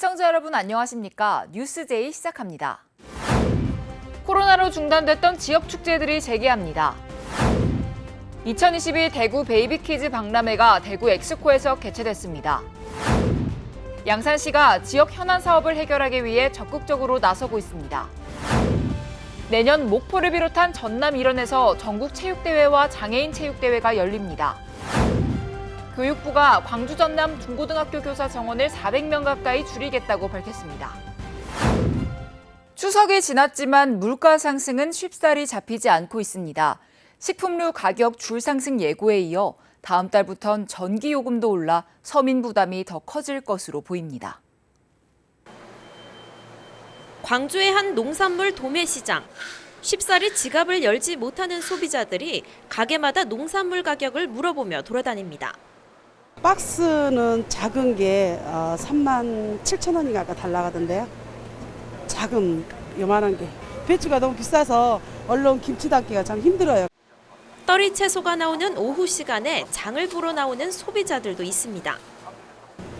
시청자 여러분 안녕하십니까? 뉴스제이 시작합니다. 코로나로 중단됐던 지역 축제들이 재개합니다. 2022 대구 베이비키즈 박람회가 대구 엑스코에서 개최됐습니다. 양산시가 지역 현안 사업을 해결하기 위해 적극적으로 나서고 있습니다. 내년 목포를 비롯한 전남 일원에서 전국 체육대회와 장애인 체육대회가 열립니다. 교육부가 광주 전남 중고등학교 교사 정원을 400명 가까이 줄이겠다고 밝혔습니다. 추석이 지났지만 물가 상승은 쉽사리 잡히지 않고 있습니다. 식품류 가격 줄 상승 예고에 이어 다음 달부턴 전기 요금도 올라 서민 부담이 더 커질 것으로 보입니다. 광주의 한 농산물 도매시장. 쉽사리 지갑을 열지 못하는 소비자들이 가게마다 농산물 가격을 물어보며 돌아다닙니다. 박스는 작은 게 어, 3만 7천 원인가 아까 달라가던데요. 작은 요만한 게. 배추가 너무 비싸서 얼른 김치 담기가 참 힘들어요. 떨이 채소가 나오는 오후 시간에 장을 보러 나오는 소비자들도 있습니다.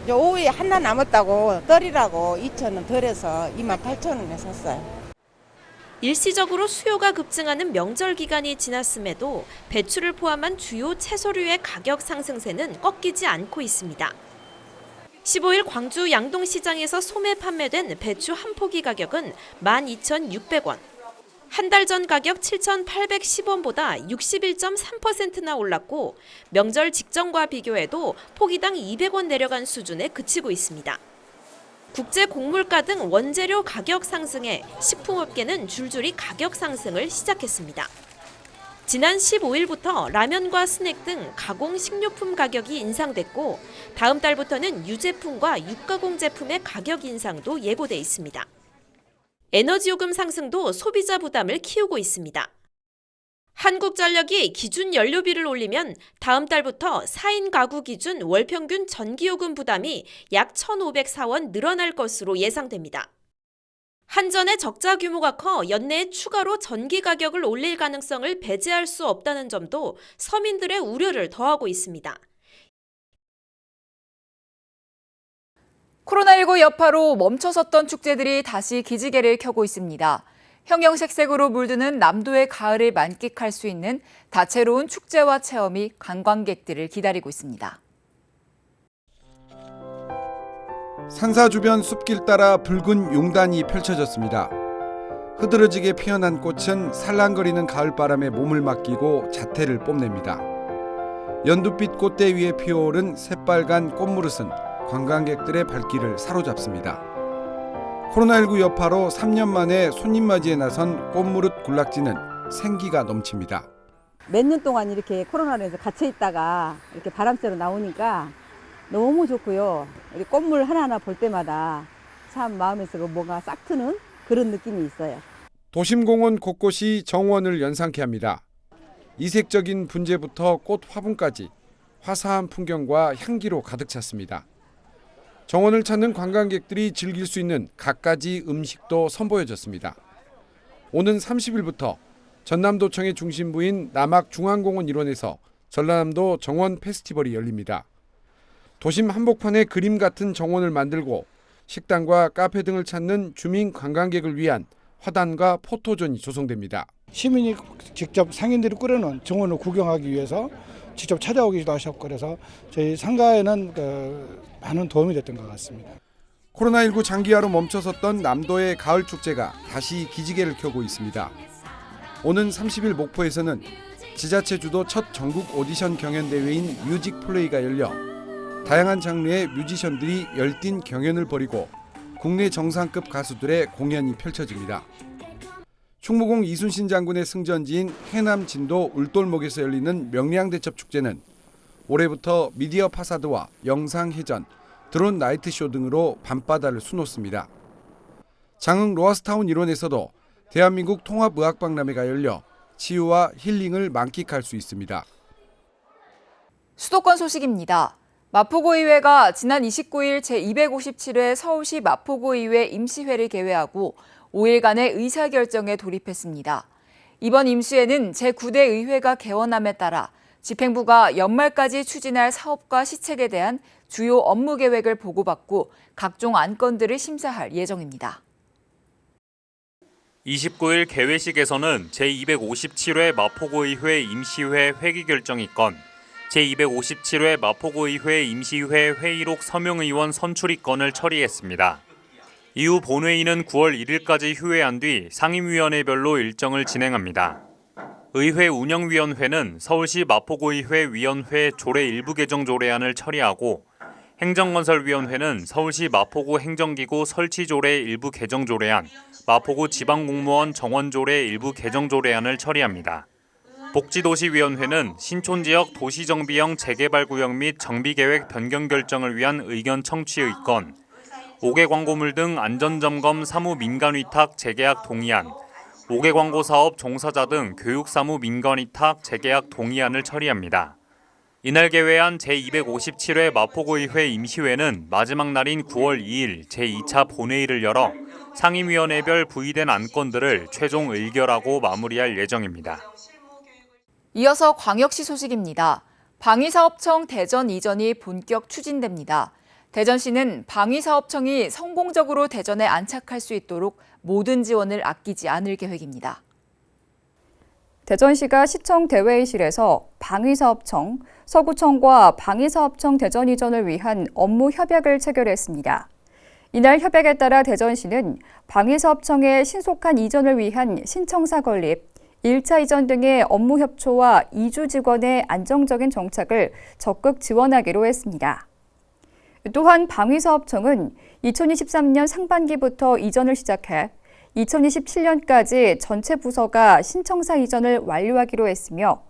저 오후에 하나 남았다고 떨이라고 2,000원 덜해서 28,000원에 샀어요. 일시적으로 수요가 급증하는 명절 기간이 지났음에도 배추를 포함한 주요 채소류의 가격 상승세는 꺾이지 않고 있습니다. 15일 광주 양동시장에서 소매 판매된 배추 한 포기 가격은 12,600원. 한 달 전 가격 7,810원보다 61.3%나 올랐고 명절 직전과 비교해도 포기당 200원 내려간 수준에 그치고 있습니다. 국제 곡물가 등 원재료 가격 상승에 식품업계는 줄줄이 가격 상승을 시작했습니다. 지난 15일부터 라면과 스낵 등 가공 식료품 가격이 인상됐고 다음 달부터는 유제품과 육가공 제품의 가격 인상도 예고돼 있습니다. 에너지 요금 상승도 소비자 부담을 키우고 있습니다. 한국전력이 기준 연료비를 올리면 다음 달부터 4인 가구 기준 월 평균 전기요금 부담이 약 1,504원 늘어날 것으로 예상됩니다. 한전의 적자 규모가 커 연내에 추가로 전기 가격을 올릴 가능성을 배제할 수 없다는 점도 서민들의 우려를 더하고 있습니다. 코로나19 여파로 멈춰섰던 축제들이 다시 기지개를 켜고 있습니다. 형형색색으로 물드는 남도의 가을을 만끽할 수 있는 다채로운 축제와 체험이 관광객들을 기다리고 있습니다. 산사 주변 숲길 따라 붉은 용단이 펼쳐졌습니다. 흐드러지게 피어난 꽃은 살랑거리는 가을바람에 몸을 맡기고 자태를 뽐냅니다. 연두빛 꽃대 위에 피어오른 새빨간 꽃무릇은 관광객들의 발길을 사로잡습니다. 코로나19 여파로 3년 만에 손님 맞이에 나선 꽃무릇 군락지는 생기가 넘칩니다. 몇 년 동안 이렇게 코로나로 해서 갇혀 있다가 이렇게 바람 쐬러 나오니까 너무 좋고요. 우리 꽃물 하나하나 볼 때마다 참 마음에서 뭔가 싹 트는 그런 느낌이 있어요. 도심공원 곳곳이 정원을 연상케 합니다. 이색적인 분재부터 꽃 화분까지 화사한 풍경과 향기로 가득 찼습니다. 정원을 찾는 관광객들이 즐길 수 있는 갖가지 음식도 선보여졌습니다. 오는 30일부터 전남도청의 중심부인 남악중앙공원 일원에서 전라남도 정원 페스티벌이 열립니다. 도심 한복판에 그림 같은 정원을 만들고 식당과 카페 등을 찾는 주민 관광객을 위한 화단과 포토존이 조성됩니다. 시민이 직접 상인들이 꾸려놓은 정원을 구경하기 위해서 직접 찾아오기도 하셨고 그래서 저희 상가에는 그 많은 도움이 됐던 것 같습니다. 코로나19 장기화로 멈춰섰던 남도의 가을 축제가 다시 기지개를 켜고 있습니다. 오는 30일 목포에서는 지자체 주도 첫 전국 오디션 경연 대회인 뮤직 플레이가 열려 다양한 장르의 뮤지션들이 열띤 경연을 벌이고 국내 정상급 가수들의 공연이 펼쳐집니다. 충무공 이순신 장군의 승전지인 해남 진도 울돌목에서 열리는 명량대첩 축제는 올해부터 미디어 파사드와 영상 회전, 드론 나이트쇼 등으로 밤바다를 수놓습니다. 장흥 로아스타운 일원에서도 대한민국 통합의학박람회가 열려 치유와 힐링을 만끽할 수 있습니다. 수도권 소식입니다. 마포구의회가 지난 29일 제257회 서울시 마포구의회 임시회를 개회하고 5일간의 의사결정에 돌입했습니다. 이번 임시회는 제9대 의회가 개원함에 따라 집행부가 연말까지 추진할 사업과 시책에 대한 주요 업무 계획을 보고받고 각종 안건들을 심사할 예정입니다. 29일 개회식에서는 제257회 마포구의회 임시회 회기 결정이건, 제257회 마포구의회 임시회 회의록 서명의원 선출이건을 처리했습니다. 이후 본회의는 9월 1일까지 휴회한 뒤 상임위원회별로 일정을 진행합니다. 의회 운영위원회는 서울시 마포구의회 위원회 조례 일부 개정 조례안을 처리하고 행정건설위원회는 서울시 마포구 행정기구 설치 조례 일부 개정 조례안, 마포구 지방공무원 정원 조례 일부 개정 조례안을 처리합니다. 복지도시위원회는 신촌지역 도시정비형 재개발 구역 및 정비계획 변경 결정을 위한 의견 청취의 건, 5개 광고물 등 안전점검 사무 민간위탁 재계약 동의안, 5개 광고 사업 종사자 등 교육 사무 민간위탁 재계약 동의안을 처리합니다. 이날 개회한 제257회 마포구의회 임시회는 마지막 날인 9월 2일 제2차 본회의를 열어 상임위원회별 부의된 안건들을 최종 의결하고 마무리할 예정입니다. 이어서 광역시 소식입니다. 방위사업청 대전 이전이 본격 추진됩니다. 대전시는 방위사업청이 성공적으로 대전에 안착할 수 있도록 모든 지원을 아끼지 않을 계획입니다. 대전시가 시청 대회의실에서 방위사업청, 서구청과 방위사업청 대전 이전을 위한 업무 협약을 체결했습니다. 이날 협약에 따라 대전시는 방위사업청의 신속한 이전을 위한 신청사 건립, 1차 이전 등의 업무 협조와 이주 직원의 안정적인 정착을 적극 지원하기로 했습니다. 또한 방위사업청은 2023년 상반기부터 이전을 시작해 2027년까지 전체 부서가 신청사 이전을 완료하기로 했으며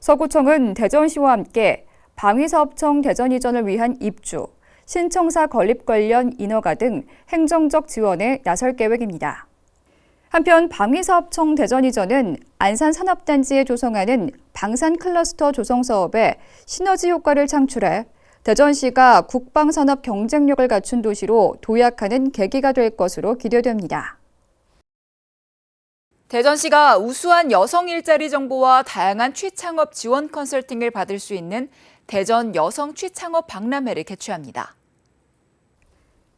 서구청은 대전시와 함께 방위사업청 대전 이전을 위한 입주, 신청사 건립 관련 인허가 등 행정적 지원에 나설 계획입니다. 한편 방위사업청 대전 이전은 안산 산업단지에 조성하는 방산 클러스터 조성 사업에 시너지 효과를 창출해 대전시가 국방산업 경쟁력을 갖춘 도시로 도약하는 계기가 될 것으로 기대됩니다. 대전시가 우수한 여성 일자리 정보와 다양한 취창업 지원 컨설팅을 받을 수 있는 대전 여성 취창업 박람회를 개최합니다.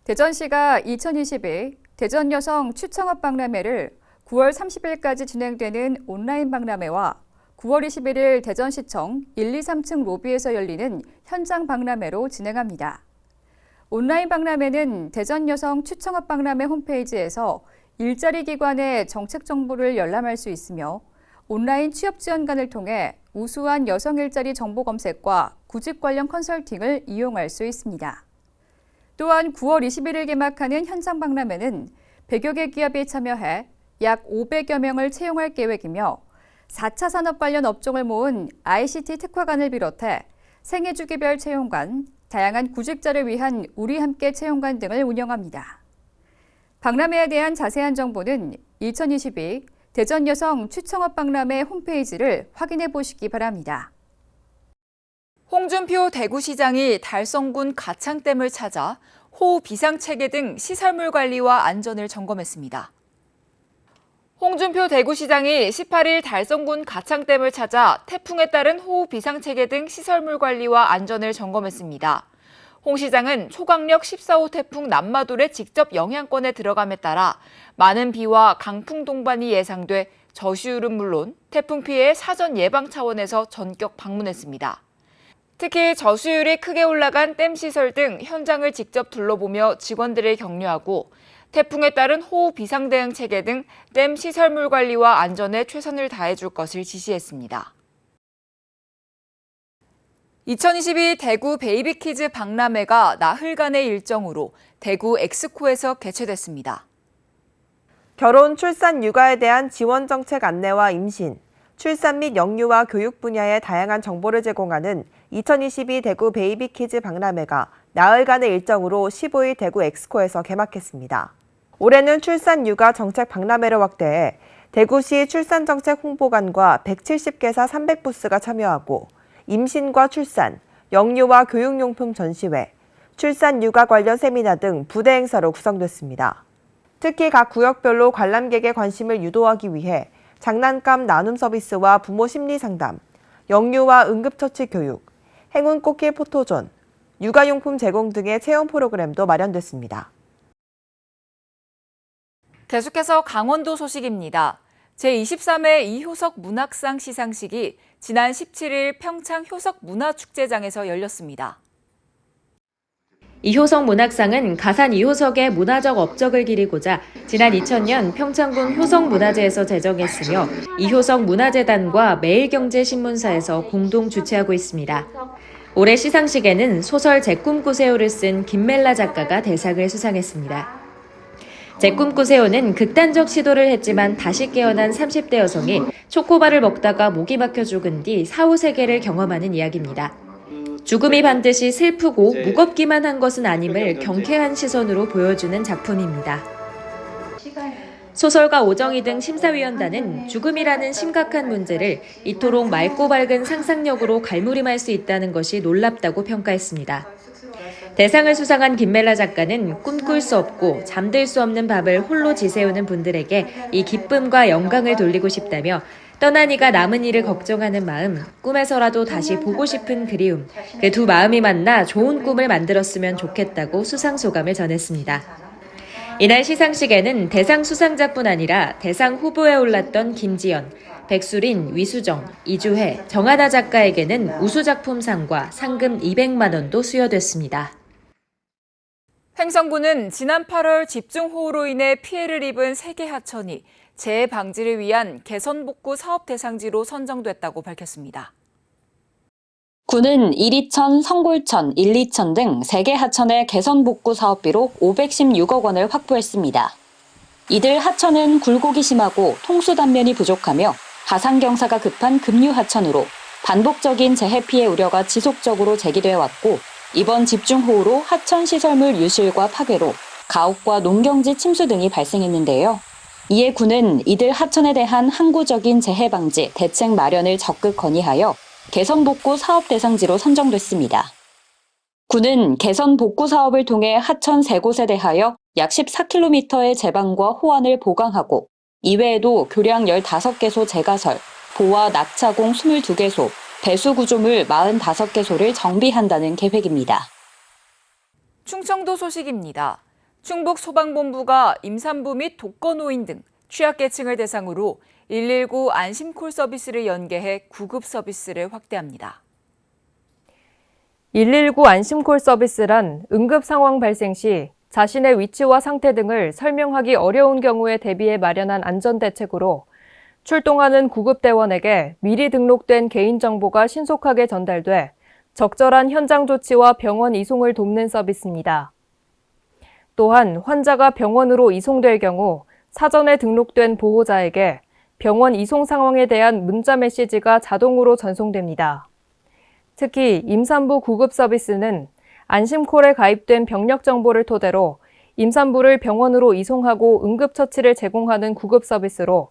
대전시가 2022 대전 여성 취창업 박람회를 9월 30일까지 진행되는 온라인 박람회와 9월 21일 대전시청 1, 2, 3층 로비에서 열리는 현장 박람회로 진행합니다. 온라인 박람회는 대전 여성 취창업 박람회 홈페이지에서 일자리 기관의 정책 정보를 열람할 수 있으며 온라인 취업 지원관을 통해 우수한 여성 일자리 정보 검색과 구직 관련 컨설팅을 이용할 수 있습니다. 또한 9월 21일 개막하는 현장 박람회는 100여 개 기업이 참여해 약 500여 명을 채용할 계획이며 4차 산업 관련 업종을 모은 ICT 특화관을 비롯해 생애 주기별 채용관, 다양한 구직자를 위한 우리 함께 채용관 등을 운영합니다. 박람회에 대한 자세한 정보는 2022 대전 여성 취청업 박람회 홈페이지를 확인해 보시기 바랍니다. 홍준표 대구시장이 달성군 가창댐을 찾아 호우 비상체계 등 시설물 관리와 안전을 점검했습니다. 홍준표 대구시장이 18일 달성군 가창댐을 찾아 태풍에 따른 호우 비상체계 등 시설물 관리와 안전을 점검했습니다. 홍 시장은 초강력 14호 태풍 남마돌의 직접 영향권에 들어감에 따라 많은 비와 강풍 동반이 예상돼 저시율은 물론 태풍 피해 사전 예방 차원에서 전격 방문했습니다. 특히 저수율이 크게 올라간 댐 시설 등 현장을 직접 둘러보며 직원들을 격려하고 태풍에 따른 호우 비상 대응 체계 등 댐 시설물 관리와 안전에 최선을 다해줄 것을 지시했습니다. 2022 대구 베이비키즈 박람회가 나흘간의 일정으로 대구 엑스코에서 개최됐습니다. 결혼, 출산, 육아에 대한 지원 정책 안내와 임신, 출산 및 영유아 교육 분야의 다양한 정보를 제공하는 2022 대구 베이비키즈 박람회가 나흘간의 일정으로 15일 대구 엑스코에서 개막했습니다. 올해는 출산 육아 정책 박람회를 확대해 대구시 출산정책 홍보관과 170개사 300부스가 참여하고 임신과 출산, 영유아 교육용품 전시회, 출산 육아 관련 세미나 등 부대 행사로 구성됐습니다. 특히 각 구역별로 관람객의 관심을 유도하기 위해 장난감 나눔 서비스와 부모 심리 상담, 영유아 응급처치 교육, 행운 꽃길 포토존, 육아용품 제공 등의 체험 프로그램도 마련됐습니다. 계속해서 강원도 소식입니다. 제23회 이효석 문학상 시상식이 지난 17일 평창 효석 문화축제장에서 열렸습니다. 이효석 문학상은 가산 이효석의 문화적 업적을 기리고자 지난 2000년 평창군 효석문화제에서 제정했으며 이효석 문화재단과 매일경제신문사에서 공동 주최하고 있습니다. 올해 시상식에는 소설 제 꿈꾸세요를 쓴 김멜라 작가가 대상을 수상했습니다. 제 꿈꾸세요는 극단적 시도를 했지만 다시 깨어난 30대 여성이 초코바를 먹다가 목이 막혀 죽은 뒤 사후 세계를 경험하는 이야기입니다. 죽음이 반드시 슬프고 무겁기만 한 것은 아님을 경쾌한 시선으로 보여주는 작품입니다. 소설가 오정희 등 심사위원단은 죽음이라는 심각한 문제를 이토록 맑고 밝은 상상력으로 갈무림할 수 있다는 것이 놀랍다고 평가했습니다. 대상을 수상한 김멜라 작가는 꿈꿀 수 없고 잠들 수 없는 밤을 홀로 지새우는 분들에게 이 기쁨과 영광을 돌리고 싶다며 떠난 이가 남은 이를 걱정하는 마음, 꿈에서라도 다시 보고 싶은 그리움, 그 두 마음이 만나 좋은 꿈을 만들었으면 좋겠다고 수상 소감을 전했습니다. 이날 시상식에는 대상 수상자뿐 아니라 대상 후보에 올랐던 김지연, 백수린, 위수정, 이주혜, 정하나 작가에게는 우수작품상과 상금 200만 원도 수여됐습니다. 횡성구는 지난 8월 집중호우로 인해 피해를 입은 세계 하천이 재해 방지를 위한 개선 복구 사업 대상지로 선정됐다고 밝혔습니다. 구는 1이천, 성골천, 1, 2천 등 3개 하천의 개선 복구 사업비로 516억 원을 확보했습니다. 이들 하천은 굴곡이 심하고 통수 단면이 부족하며 하상 경사가 급한 급류 하천으로 반복적인 재해 피해 우려가 지속적으로 제기돼 왔고 이번 집중호우로 하천 시설물 유실과 파괴로 가옥과 농경지 침수 등이 발생했는데요. 이에 군은 이들 하천에 대한 항구적인 재해 방지 대책 마련을 적극 건의하여 개선 복구 사업 대상지로 선정됐습니다. 군은 개선 복구 사업을 통해 하천 3곳에 대하여 약 14km의 제방과 호안을 보강하고 이외에도 교량 15개소 재가설, 보와 낙차공 22개소, 배수 구조물 45개소를 정비한다는 계획입니다. 충청도 소식입니다. 충북 소방본부가 임산부 및 독거노인 등 취약계층을 대상으로 119 안심콜 서비스를 연계해 구급 서비스를 확대합니다. 119 안심콜 서비스란 응급 상황 발생 시 자신의 위치와 상태 등을 설명하기 어려운 경우에 대비해 마련한 안전 대책으로 출동하는 구급대원에게 미리 등록된 개인정보가 신속하게 전달돼 적절한 현장 조치와 병원 이송을 돕는 서비스입니다. 또한 환자가 병원으로 이송될 경우 사전에 등록된 보호자에게 병원 이송 상황에 대한 문자 메시지가 자동으로 전송됩니다. 특히 임산부 구급 서비스는 안심콜에 가입된 병력 정보를 토대로 임산부를 병원으로 이송하고 응급처치를 제공하는 구급 서비스로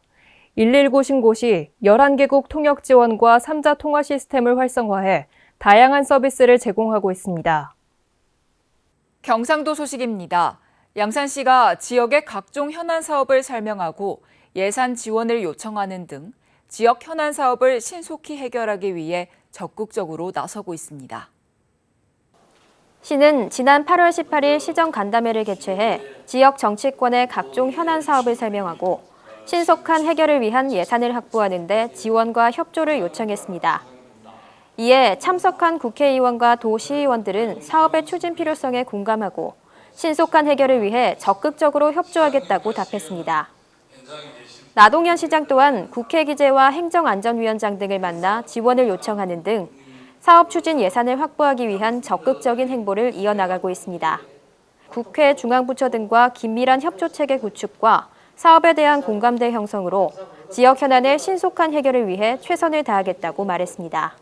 119 신고 시 11개국 통역 지원과 3자 통화 시스템을 활성화해 다양한 서비스를 제공하고 있습니다. 경상도 소식입니다. 양산시가 지역의 각종 현안 사업을 설명하고 예산 지원을 요청하는 등 지역 현안 사업을 신속히 해결하기 위해 적극적으로 나서고 있습니다. 시는 지난 8월 18일 시정 간담회를 개최해 지역 정치권의 각종 현안 사업을 설명하고 신속한 해결을 위한 예산을 확보하는 데 지원과 협조를 요청했습니다. 이에 참석한 국회의원과 도시의원들은 사업의 추진 필요성에 공감하고 신속한 해결을 위해 적극적으로 협조하겠다고 답했습니다. 나동현 시장 또한 국회 기재와 행정안전위원장 등을 만나 지원을 요청하는 등 사업 추진 예산을 확보하기 위한 적극적인 행보를 이어나가고 있습니다. 국회 중앙부처 등과 긴밀한 협조체계 구축과 사업에 대한 공감대 형성으로 지역 현안의 신속한 해결을 위해 최선을 다하겠다고 말했습니다.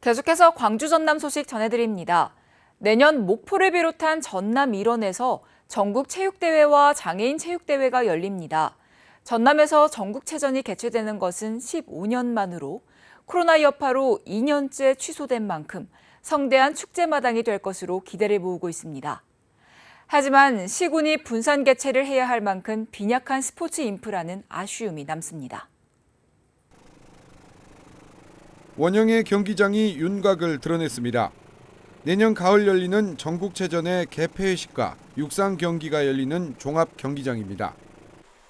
계속해서 광주 전남 소식 전해드립니다. 내년 목포를 비롯한 전남 일원에서 전국 체육대회와 장애인 체육대회가 열립니다. 전남에서 전국체전이 개최되는 것은 15년 만으로 코로나 여파로 2년째 취소된 만큼 성대한 축제마당이 될 것으로 기대를 모으고 있습니다. 하지만 시군이 분산 개최를 해야 할 만큼 빈약한 스포츠 인프라는 아쉬움이 남습니다. 원형의 경기장이 윤곽을 드러냈습니다. 내년 가을 열리는 전국체전의 개폐회식과 육상 경기가 열리는 종합 경기장입니다.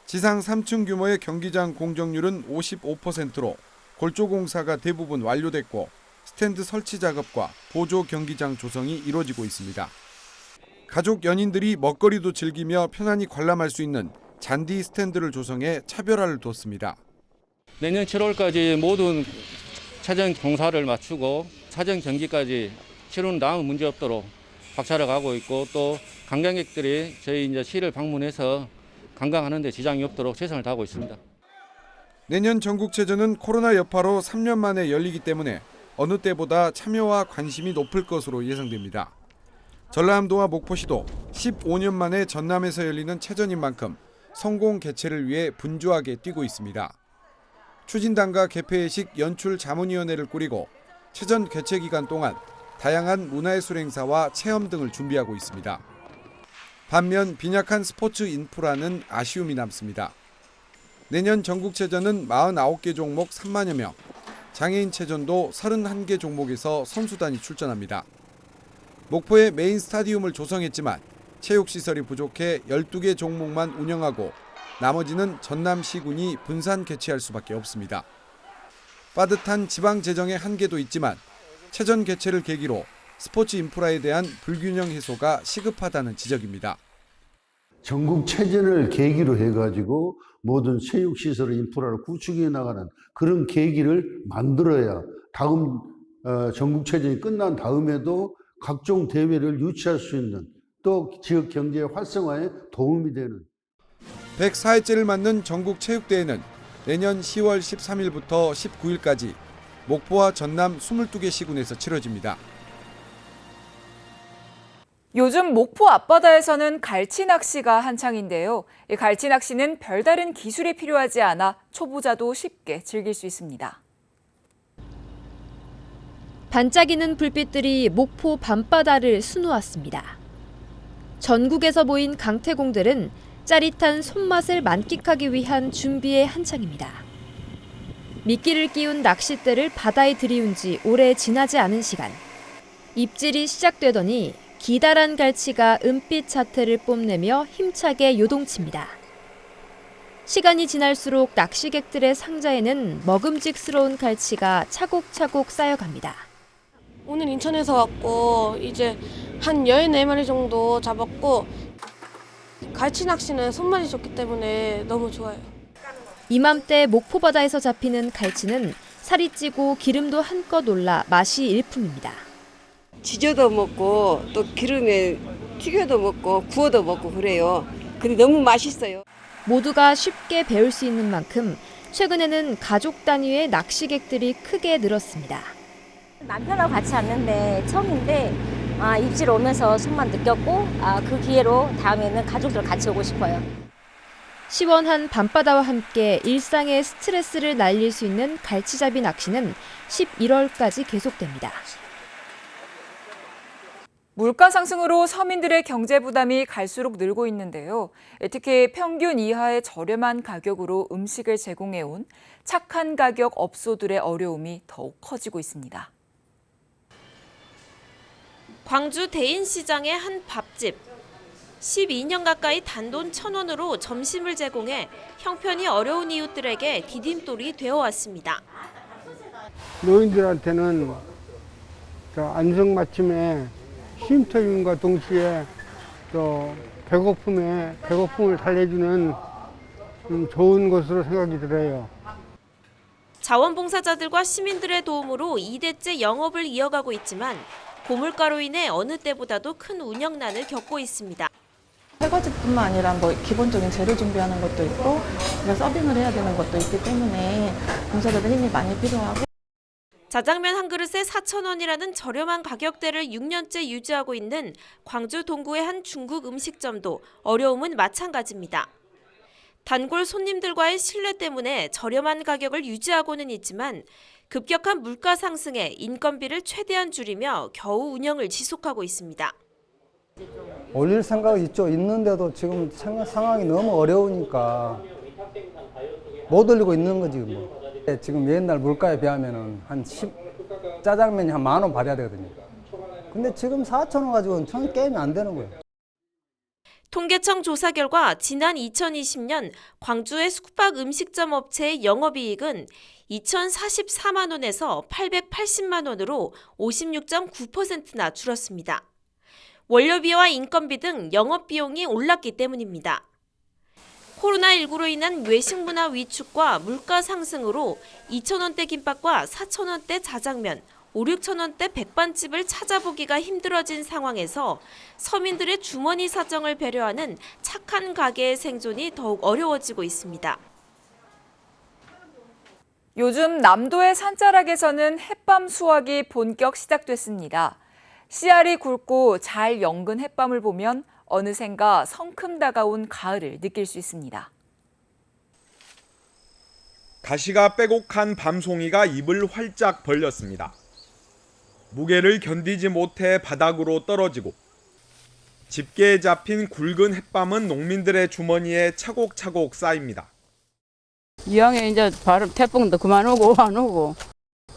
지상 3층 규모의 경기장 공정률은 55%로 골조 공사가 대부분 완료됐고 스탠드 설치 작업과 보조 경기장 조성이 이루어지고 있습니다. 가족 연인들이 먹거리도 즐기며 편안히 관람할 수 있는 잔디 스탠드를 조성해 차별화를 뒀습니다. 내년 7월까지 모든 차전 공사를 마치고 차전 경기까지 치르는 다음 문제 없도록 박차를 가고 있고 또 관광객들이 저희 이제 시를 방문해서 관광하는 데 지장이 없도록 최선을 다하고 있습니다. 내년 전국체전은 코로나 여파로 3년 만에 열리기 때문에 어느 때보다 참여와 관심이 높을 것으로 예상됩니다. 전라남도와 목포시도 15년 만에 전남에서 열리는 체전인 만큼 성공 개최를 위해 분주하게 뛰고 있습니다. 추진단과 개폐회식 연출 자문위원회를 꾸리고 체전 개최 기간 동안 다양한 문화예술 행사와 체험 등을 준비하고 있습니다. 반면 빈약한 스포츠 인프라는 아쉬움이 남습니다. 내년 전국체전은 49개 종목 3만여 명, 장애인 체전도 31개 종목에서 선수단이 출전합니다. 목포에 메인 스타디움을 조성했지만 체육시설이 부족해 12개 종목만 운영하고 나머지는 전남시군이 분산 개최할 수밖에 없습니다. 빠듯한 지방 재정의 한계도 있지만 체전 개최를 계기로 스포츠 인프라에 대한 불균형 해소가 시급하다는 지적입니다. 전국 체전을 계기로 해가지고 모든 체육 시설 인프라를 구축해 나가는 그런 계기를 만들어야 다음 어, 전국 체전이 끝난 다음에도 각종 대회를 유치할 수 있는 또 지역 경제 활성화에 도움이 되는 104회째를 맞는 전국 체육대회는 내년 10월 13일부터 19일까지 목포와 전남 22개 시군에서 치러집니다. 요즘 목포 앞바다에서는 갈치 낚시가 한창인데요. 이 갈치 낚시는 별다른 기술이 필요하지 않아 초보자도 쉽게 즐길 수 있습니다. 반짝이는 불빛들이 목포 밤바다를 수놓았습니다. 전국에서 모인 강태공들은 짜릿한 손맛을 만끽하기 위한 준비에 한창입니다. 미끼를 끼운 낚싯대를 바다에 들이운 지 오래 지나지 않은 시간. 입질이 시작되더니 기다란 갈치가 은빛 자태를 뽐내며 힘차게 요동칩니다. 시간이 지날수록 낚시객들의 상자에는 먹음직스러운 갈치가 차곡차곡 쌓여갑니다. 오늘 인천에서 왔고 이제 한 14마리 정도 잡았고 갈치 낚시는 손맛이 좋기 때문에 너무 좋아요. 이맘때 목포바다에서 잡히는 갈치는 살이 찌고 기름도 한껏 올라 맛이 일품입니다. 지져도 먹고 또 기름에 튀겨도 먹고 구워도 먹고 그래요. 근데 너무 맛있어요. 모두가 쉽게 배울 수 있는 만큼 최근에는 가족 단위의 낚시객들이 크게 늘었습니다. 남편하고 같이 왔는데 처음인데 아, 입질 오면서 손만 느꼈고 아, 그 기회로 다음에는 가족들 같이 오고 싶어요. 시원한 밤바다와 함께 일상의 스트레스를 날릴 수 있는 갈치잡이 낚시는 11월까지 계속됩니다. 물가 상승으로 서민들의 경제 부담이 갈수록 늘고 있는데요. 특히 평균 이하의 저렴한 가격으로 음식을 제공해온 착한 가격 업소들의 어려움이 더욱 커지고 있습니다. 광주 대인시장의 한 밥집. 12년 가까이 단돈 1,000원으로 점심을 제공해 형편이 어려운 이웃들에게 디딤돌이 되어 왔습니다. 노인들한테는 저 안성맞춤에 쉼터임과 동시에 또 배고픔에 배고픔을 달래주는 좀 좋은 것으로 생각이 들어요. 자원봉사자들과 시민들의 도움으로 2대째 영업을 이어가고 있지만 고물가로 인해 어느 때보다도 큰 운영난을 겪고 있습니다. 설거지뿐만 아니라 뭐 기본적인 재료 준비하는 것도 있고 서빙을 해야 되는 것도 있기 때문에 봉사자들 힘이 많이 필요하고 자장면 한 그릇에 4,000원이라는 저렴한 가격대를 6년째 유지하고 있는 광주 동구의 한 중국 음식점도 어려움은 마찬가지입니다. 단골 손님들과의 신뢰 때문에 저렴한 가격을 유지하고는 있지만 급격한 물가 상승에 인건비를 최대한 줄이며 겨우 운영을 지속하고 있습니다. 올릴 생각이 있죠. 있는데도 지금 상- 상황이 너무 어려우니까 못 올리고 있는 거지 뭐. 지금 옛날 물가에 비하면은 한 10, 짜장면이 한 만 원 받아야 되거든요. 근데 지금 4천 원 가지고는 전 게임이 안 되는 거예요. 통계청 조사 결과 지난 2020년 광주의 숙박 음식점 업체의 영업이익은 2,044만 원에서 880만 원으로 56.9%나 줄었습니다. 원료비와 인건비 등 영업비용이 올랐기 때문입니다. 코로나19로 인한 외식 문화 위축과 물가 상승으로 2,000원대 김밥과 4,000원대 자장면, 5, 6,000원대 백반집을 찾아보기가 힘들어진 상황에서 서민들의 주머니 사정을 배려하는 착한 가게의 생존이 더욱 어려워지고 있습니다. 요즘 남도의 산자락에서는 햇밤 수확이 본격 시작됐습니다. 씨알이 굵고 잘 연근 햇밤을 보면 어느샌가 성큼 다가온 가을을 느낄 수 있습니다. 가시가 빼곡한 밤송이가 입을 활짝 벌렸습니다. 무게를 견디지 못해 바닥으로 떨어지고 집게에 잡힌 굵은 햇밤은 농민들의 주머니에 차곡차곡 쌓입니다. 이왕에 이제 바로 태풍도 그만 오고 안 오고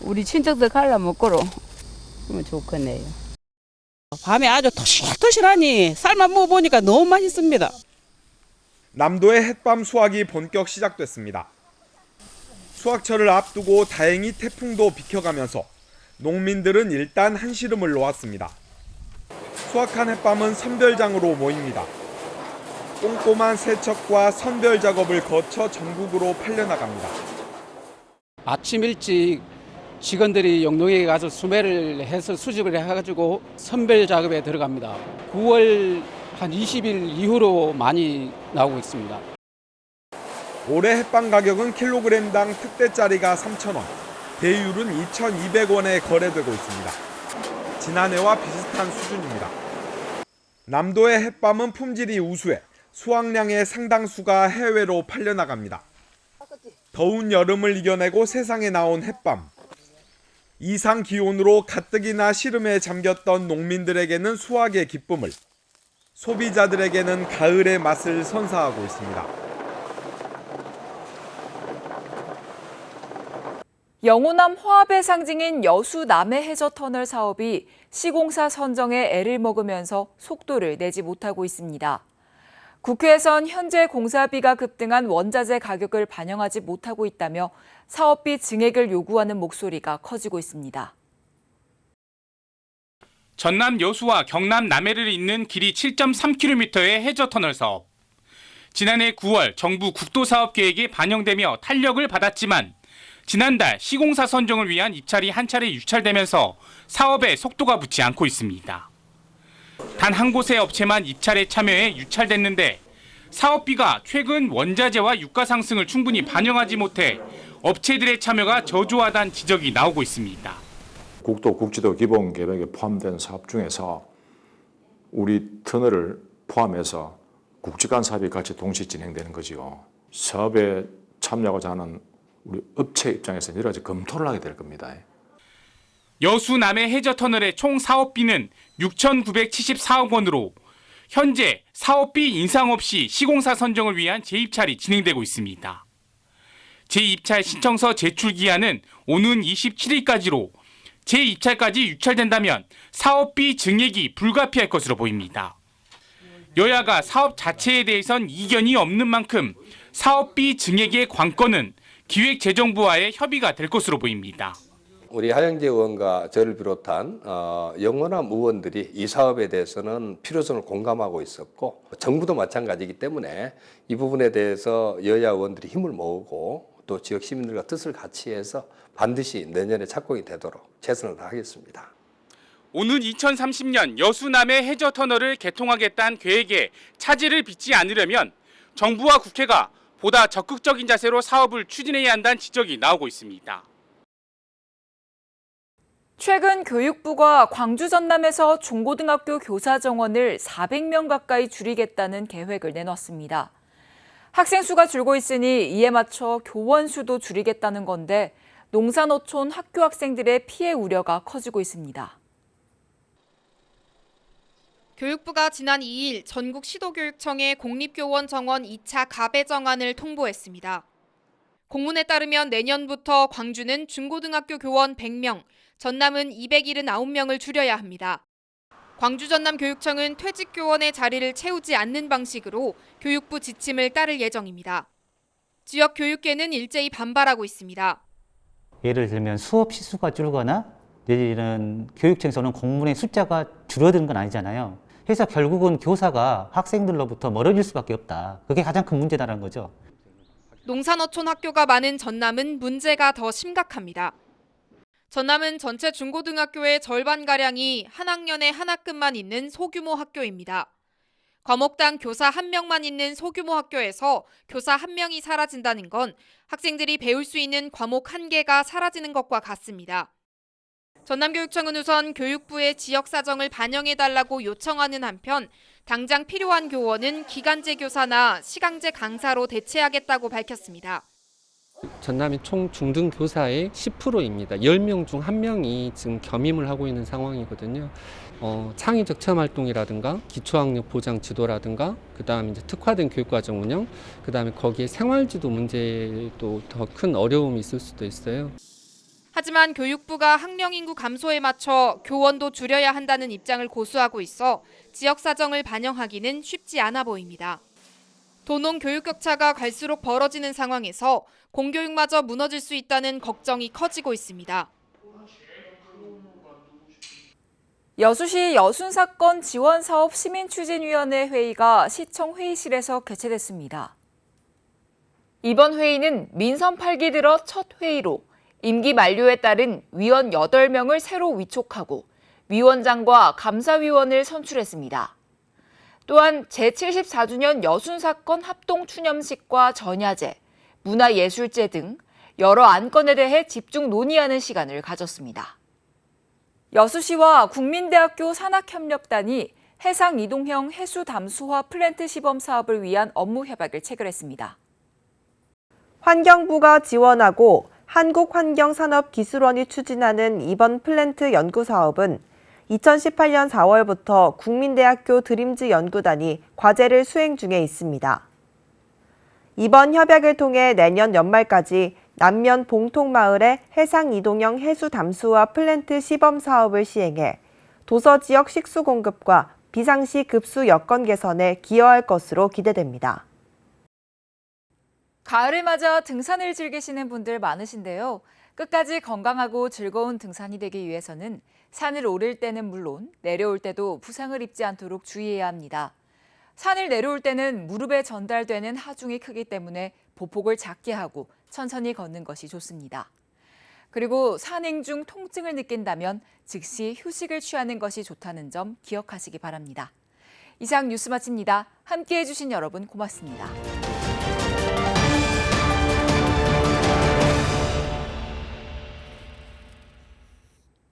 우리 친척들 갈라 먹고로 그러면 좋겠네요. 밤에 아주 토실토실하니 삶아 먹어보니까 너무 맛있습니다. 남도의 햇밤 수확이 본격 시작됐습니다. 수확철을 앞두고 다행히 태풍도 비켜가면서 농민들은 일단 한시름을 놓았습니다. 수확한 햇밤은 선별장으로 모입니다. 꼼꼼한 세척과 선별 작업을 거쳐 전국으로 팔려나갑니다. 아침 일찍 직원들이 영동에 가서 수매를 해서 수집을 해가지고 선별 작업에 들어갑니다. 9월 한 20일 이후로 많이 나오고 있습니다. 올해 햇밤 가격은 킬로그램당 특대짜리가 3,000원, 대율은 2,200원에 거래되고 있습니다. 지난해와 비슷한 수준입니다. 남도의 햇밤은 품질이 우수해 수확량의 상당수가 해외로 팔려나갑니다. 더운 여름을 이겨내고 세상에 나온 햇밤. 이상 기온으로 가뜩이나 시름에 잠겼던 농민들에게는 수확의 기쁨을, 소비자들에게는 가을의 맛을 선사하고 있습니다. 영호남 화합의 상징인 여수 남해 해저 터널 사업이 시공사 선정에 애를 먹으면서 속도를 내지 못하고 있습니다. 국회에선 현재 공사비가 급등한 원자재 가격을 반영하지 못하고 있다며 사업비 증액을 요구하는 목소리가 커지고 있습니다. 전남 여수와 경남 남해를 잇는 길이 7.3km의 해저 터널 사업. 지난해 9월 정부 국도 사업 계획에 반영되며 탄력을 받았지만 지난달 시공사 선정을 위한 입찰이 한 차례 유찰되면서 사업에 속도가 붙지 않고 있습니다. 단 한 곳의 업체만 입찰에 참여해 유찰됐는데 사업비가 최근 원자재와 유가 상승을 충분히 반영하지 못해 업체들의 참여가 저조하다는 지적이 나오고 있습니다. 국도 국지도 기본 계획에 포함된 사업 중에서 우리 터널을 포함해서 국지간 사업이 같이 동시에 진행되는 거지요. 사업에 참여하고자 하는 우리 업체 입장에서 여러 가지 검토를 하게 될 겁니다. 여수 남해 해저 터널의 총 사업비는 6,974억 원으로 현재 사업비 인상 없이 시공사 선정을 위한 재입찰이 진행되고 있습니다. 재입찰 신청서 제출 기한은 오는 27일까지로 재입찰까지 유찰된다면 사업비 증액이 불가피할 것으로 보입니다. 여야가 사업 자체에 대해선 이견이 없는 만큼 사업비 증액의 관건은 기획재정부와의 협의가 될 것으로 보입니다. 우리 하영재 의원과 저를 비롯한 어, 영원한 의원들이 이 사업에 대해서는 필요성을 공감하고 있었고 정부도 마찬가지이기 때문에 이 부분에 대해서 여야 의원들이 힘을 모으고 또 지역 시민들과 뜻을 같이 해서 반드시 내년에 착공이 되도록 최선을 다하겠습니다. 오는 2030년 여수 남해 해저 터널을 개통하겠다는 계획에 차질을 빚지 않으려면 정부와 국회가 보다 적극적인 자세로 사업을 추진해야 한다는 지적이 나오고 있습니다. 최근 교육부가 광주 전남에서 중고등학교 교사 정원을 400명 가까이 줄이겠다는 계획을 내놨습니다. 학생 수가 줄고 있으니 이에 맞춰 교원 수도 줄이겠다는 건데 농산어촌 학교 학생들의 피해 우려가 커지고 있습니다. 교육부가 지난 2일 전국 시도교육청에 공립교원 정원 2차 가배 정안을 통보했습니다. 공문에 따르면 내년부터 광주는 중고등학교 교원 100명, 전남은 279명을 줄여야 합니다. 광주 전남 교육청은 퇴직 교원의 자리를 채우지 않는 방식으로 교육부 지침을 따를 예정입니다. 지역 교육계는 일제히 반발하고 있습니다. 예를 들면 수업 시수가 줄거나 내지는 교육청에서는 공문의 숫자가 줄어드는 건 아니잖아요. 그래서 결국은 교사가 학생들로부터 멀어질 수밖에 없다. 그게 가장 큰 문제다라는 거죠. 농산어촌 학교가 많은 전남은 문제가 더 심각합니다. 전남은 전체 중고등학교의 절반가량이 한 학년에 한 학급만 있는 소규모 학교입니다. 과목당 교사 한 명만 있는 소규모 학교에서 교사 한 명이 사라진다는 건 학생들이 배울 수 있는 과목 한 개가 사라지는 것과 같습니다. 전남교육청은 우선 교육부의 지역 사정을 반영해 달라고 요청하는 한편 당장 필요한 교원은 기간제 교사나 시강제 강사로 대체하겠다고 밝혔습니다. 전남이 총 중등 교사의 10%입니다. 10명 중 1명이 지금 겸임을 하고 있는 상황이거든요. 어, 창의적 체험 활동이라든가 기초학력 보장 지도라든가 그다음에 이제 특화된 교육과정 운영, 그다음에 거기에 생활지도 문제도 더 큰 어려움이 있을 수도 있어요. 하지만 교육부가 학령 인구 감소에 맞춰 교원도 줄여야 한다는 입장을 고수하고 있어 지역 사정을 반영하기는 쉽지 않아 보입니다. 도농 교육 격차가 갈수록 벌어지는 상황에서 공교육마저 무너질 수 있다는 걱정이 커지고 있습니다. 여수시 여순 사건 지원 사업 시민 추진 위원회 회의가 시청 회의실에서 개최됐습니다. 이번 회의는 민선 8기 들어 첫 회의로 임기 만료에 따른 위원 8명을 새로 위촉하고 위원장과 감사위원을 선출했습니다. 또한 제74주년 여순 사건 합동 추념식과 전야제, 문화예술제 등 여러 안건에 대해 집중 논의하는 시간을 가졌습니다. 여수시와 국민대학교 산학협력단이 해상 이동형 해수 담수화 플랜트 시범 사업을 위한 업무 협약을 체결했습니다. 환경부가 지원하고 한국환경산업기술원이 추진하는 이번 플랜트 연구 사업은 2018년 4월부터 국민대학교 드림즈 연구단이 과제를 수행 중에 있습니다. 이번 협약을 통해 내년 연말까지 남면 봉통마을의 해상 이동형 해수 담수화 플랜트 시범 사업을 시행해 도서 지역 식수 공급과 비상시 급수 여건 개선에 기여할 것으로 기대됩니다. 가을을 맞아 등산을 즐기시는 분들 많으신데요. 끝까지 건강하고 즐거운 등산이 되기 위해서는 산을 오를 때는 물론 내려올 때도 부상을 입지 않도록 주의해야 합니다. 산을 내려올 때는 무릎에 전달되는 하중이 크기 때문에 보폭을 작게 하고 천천히 걷는 것이 좋습니다. 그리고 산행 중 통증을 느낀다면 즉시 휴식을 취하는 것이 좋다는 점 기억하시기 바랍니다. 이상 뉴스 마칩니다. 함께해 주신 여러분 고맙습니다.